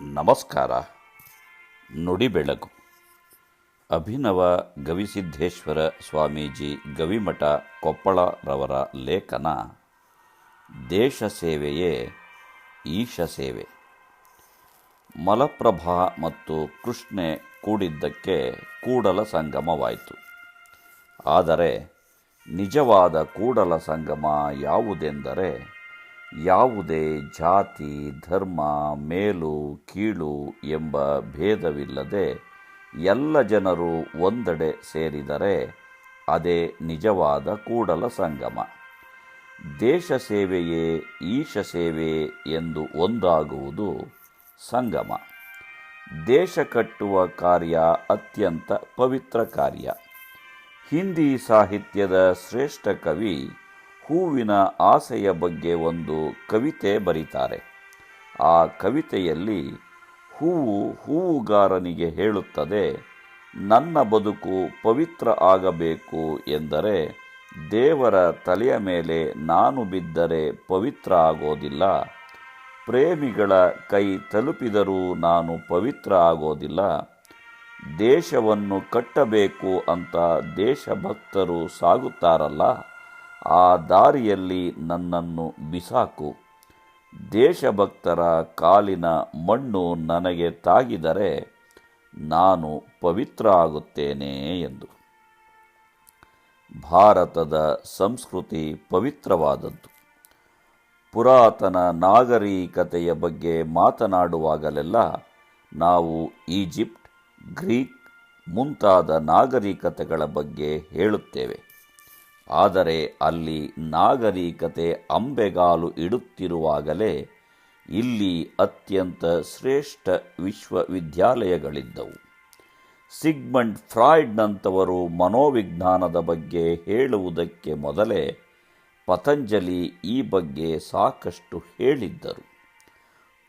ನಮಸ್ಕಾರ. ನುಡಿ ಬೆಳಗು. ಅಭಿನವ ಗವಿಸಿದ್ದೇಶ್ವರ ಸ್ವಾಮೀಜಿ ಗವಿಮಠ ಕೊಪ್ಪಳರವರ ಲೇಖನ, ದೇಶ ಸೇವೆಯೇ ಈಶ ಸೇವೆ. ಮಲಪ್ರಭಾ ಮತ್ತು ಕೃಷ್ಣೆ ಕೂಡಿದ್ದಕ್ಕೆ ಕೂಡಲ ಸಂಗಮವಾಯಿತು. ಆದರೆ ನಿಜವಾದ ಕೂಡಲ ಸಂಗಮ ಯಾವುದೆಂದರೆ ಯಾವುದೇ ಜಾತಿ, ಧರ್ಮ, ಮೇಲು, ಕೀಳು ಎಂಬ ಭೇದವಿಲ್ಲದೆ ಎಲ್ಲ ಜನರು ಒಂದೆಡೆ ಸೇರಿದರೆ ಅದೇ ನಿಜವಾದ ಕೂಡಲ ಸಂಗಮ. ದೇಶ ಸೇವೆಯೇ ಈಶ ಸೇವೆ ಎಂದು ಒಂದಾಗುವುದು ಸಂಗಮ. ದೇಶ ಕಟ್ಟುವ ಕಾರ್ಯ ಅತ್ಯಂತ ಪವಿತ್ರ ಕಾರ್ಯ. ಹಿಂದಿ ಸಾಹಿತ್ಯದ ಶ್ರೇಷ್ಠ ಕವಿ ಹೂವಿನ ಆಸೆಯ ಬಗ್ಗೆ ಒಂದು ಕವಿತೆ ಬರೀತಾರೆ. ಆ ಕವಿತೆಯಲ್ಲಿ ಹೂವು ಹೂವುಗಾರನಿಗೆ ಹೇಳುತ್ತದೆ, ನನ್ನ ಬದುಕು ಪವಿತ್ರ ಆಗಬೇಕು ಎಂದರೆ ದೇವರ ತಲೆಯ ಮೇಲೆ ನಾನು ಬಿದ್ದರೆ ಪವಿತ್ರ ಆಗೋದಿಲ್ಲ. ಪ್ರೇಮಿಗಳ ಕೈ ತಲುಪಿದರೂ ನಾನು ಪವಿತ್ರ ಆಗೋದಿಲ್ಲ. ದೇಶವನ್ನು ಕಟ್ಟಬೇಕು ಅಂತ ದೇಶಭಕ್ತರು ಸಾಗುತ್ತಾರಲ್ಲ. ಆ ದಾರಿಯಲ್ಲಿ ನನ್ನನ್ನು ಬಿಸಾಕು. ದೇಶಭಕ್ತರ ಕಾಲಿನ ಮಣ್ಣು ನನಗೆ ತಾಗಿದರೆ ನಾನು ಪವಿತ್ರ ಆಗುತ್ತೇನೆ ಎಂದು. ಭಾರತದ ಸಂಸ್ಕೃತಿ ಪವಿತ್ರವಾದದ್ದು. ಪುರಾತನ ನಾಗರಿಕತೆಯ ಬಗ್ಗೆ ಮಾತನಾಡುವಾಗಲೆಲ್ಲ ನಾವು ಈಜಿಪ್ಟ್, ಗ್ರೀಕ್ ಮುಂತಾದ ನಾಗರಿಕತೆಗಳ ಬಗ್ಗೆ ಹೇಳುತ್ತೇವೆ. ಆದರೆ ಅಲ್ಲಿ ನಾಗರಿಕತೆ ಅಂಬೆಗಾಲು ಇಡುತ್ತಿರುವಾಗಲೇ ಇಲ್ಲಿ ಅತ್ಯಂತ ಶ್ರೇಷ್ಠ ವಿಶ್ವವಿದ್ಯಾಲಯಗಳಿದ್ದವು. ಸಿಗ್ಮಂಡ್ ಫ್ರಾಯ್ಡ್ನಂಥವರು ಮನೋವಿಜ್ಞಾನದ ಬಗ್ಗೆ ಹೇಳುವುದಕ್ಕೆ ಮೊದಲೇ ಪತಂಜಲಿ ಈ ಬಗ್ಗೆ ಸಾಕಷ್ಟು ಹೇಳಿದ್ದರು.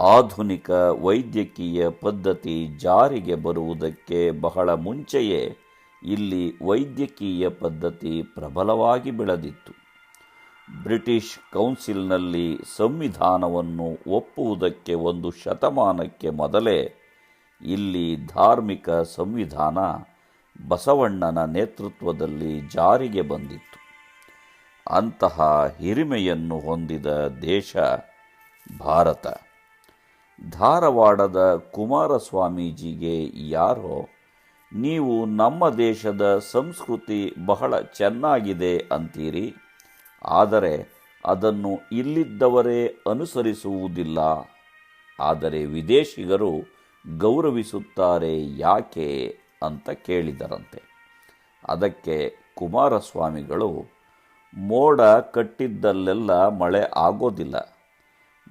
ಆಧುನಿಕ ವೈದ್ಯಕೀಯ ಪದ್ಧತಿ ಜಾರಿಗೆ ಬರುವುದಕ್ಕೆ ಬಹಳ ಮುಂಚೆಯೇ ಇಲ್ಲಿ ವೈದ್ಯಕೀಯ ಪದ್ಧತಿ ಪ್ರಬಲವಾಗಿ ಬೆಳೆದಿತ್ತು. ಬ್ರಿಟಿಷ್ ಕೌನ್ಸಿಲ್ನಲ್ಲಿ ಸಂವಿಧಾನವನ್ನು ಒಪ್ಪುವುದಕ್ಕೆ ಒಂದು ಶತಮಾನಕ್ಕೆ ಮೊದಲೇ ಇಲ್ಲಿ ಧಾರ್ಮಿಕ ಸಂವಿಧಾನ ಬಸವಣ್ಣನ ನೇತೃತ್ವದಲ್ಲಿ ಜಾರಿಗೆ ಬಂದಿತ್ತು. ಅಂತಹ ಹಿರಿಮೆಯನ್ನು ಹೊಂದಿದ ದೇಶ ಭಾರತ. ಧಾರವಾಡದ ಕುಮಾರಸ್ವಾಮೀಜಿಗೆ ಯಾರೋ ನೀವು ನಮ್ಮ ದೇಶದ ಸಂಸ್ಕೃತಿ ಬಹಳ ಚೆನ್ನಾಗಿದೆ ಅಂತೀರಿ. ಆದರೆ ಅದನ್ನು ಇಲ್ಲಿದ್ದವರೇ ಅನುಸರಿಸುವುದಿಲ್ಲ. ಆದರೆ ವಿದೇಶಿಗರು ಗೌರವಿಸುತ್ತಾರೆ ಯಾಕೆ ಅಂತ ಕೇಳಿದರಂತೆ. ಅದಕ್ಕೆ ಕುಮಾರಸ್ವಾಮಿಗಳು, ಮೋಡ ಕಟ್ಟಿದ್ದಲ್ಲೆಲ್ಲ ಮಳೆ ಆಗೋದಿಲ್ಲ.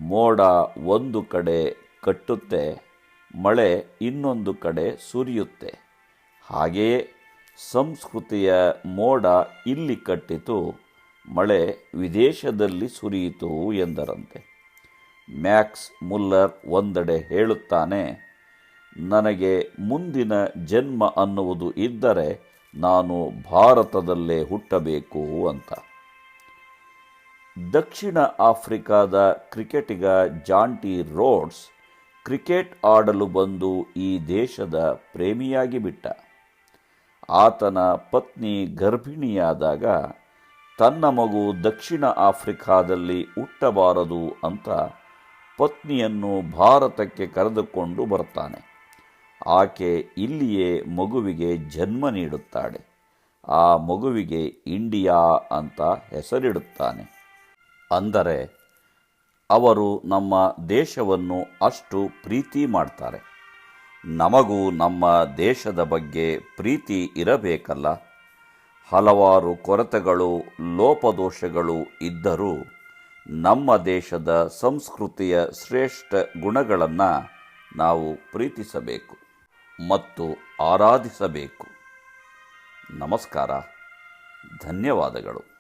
ಮೋಡ ಒಂದು ಕಡೆ ಕಟ್ಟುತ್ತೆ, ಮಳೆ ಇನ್ನೊಂದು ಕಡೆ ಸುರಿಯುತ್ತೆ. ಹಾಗೆಯೇ ಸಂಸ್ಕೃತಿಯ ಮೋಡ ಇಲ್ಲಿ ಕಟ್ಟಿತು, ಮಳೆ ವಿದೇಶದಲ್ಲಿ ಸುರಿಯಿತು ಎಂದರಂತೆ. ಮ್ಯಾಕ್ಸ್ ಮುಲ್ಲರ್ ಒಂದೆಡೆ ಹೇಳುತ್ತಾನೆ, ನನಗೆ ಮುಂದಿನ ಜನ್ಮ ಅನ್ನುವುದು ಇದ್ದರೆ ನಾನು ಭಾರತದಲ್ಲೇ ಹುಟ್ಟಬೇಕು ಅಂತ. ದಕ್ಷಿಣ ಆಫ್ರಿಕಾದ ಕ್ರಿಕೆಟಿಗ ಜಾಂಟಿ ರೋಡ್ಸ್ ಕ್ರಿಕೆಟ್ ಆಡಲು ಬಂದು ಈ ದೇಶದ ಪ್ರೇಮಿಯಾಗಿ ಬಿಟ್ಟ. ಆತನ ಪತ್ನಿ ಗರ್ಭಿಣಿಯಾದಾಗ ತನ್ನ ಮಗು ದಕ್ಷಿಣ ಆಫ್ರಿಕಾದಲ್ಲಿ ಹುಟ್ಟಬಾರದು ಅಂತ ಪತ್ನಿಯನ್ನು ಭಾರತಕ್ಕೆ ಕರೆದುಕೊಂಡು ಬರ್ತಾನೆ ಆಕೆ ಇಲ್ಲಿಯೇ ಮಗುವಿಗೆ ಜನ್ಮ ನೀಡುತ್ತಾಳೆ. ಆ ಮಗುವಿಗೆ ಇಂಡಿಯಾ ಅಂತ ಹೆಸರಿಡುತ್ತಾನೆ. ಅಂದರೆ ಅವರು ನಮ್ಮ ದೇಶವನ್ನು ಅಷ್ಟು ಪ್ರೀತಿ ಮಾಡ್ತಾರೆ. ನಮಗೂ ನಮ್ಮ ದೇಶದ ಬಗ್ಗೆ ಪ್ರೀತಿ ಇರಬೇಕಲ್ಲ? ಹಲವಾರು ಕೊರತೆಗಳು, ಲೋಪದೋಷಗಳು ಇದ್ದರೂ ನಮ್ಮ ದೇಶದ ಸಂಸ್ಕೃತಿಯ ಶ್ರೇಷ್ಠ ಗುಣಗಳನ್ನು ನಾವು ಪ್ರೀತಿಸಬೇಕು ಮತ್ತು ಆರಾಧಿಸಬೇಕು. ನಮಸ್ಕಾರ. ಧನ್ಯವಾದಗಳು.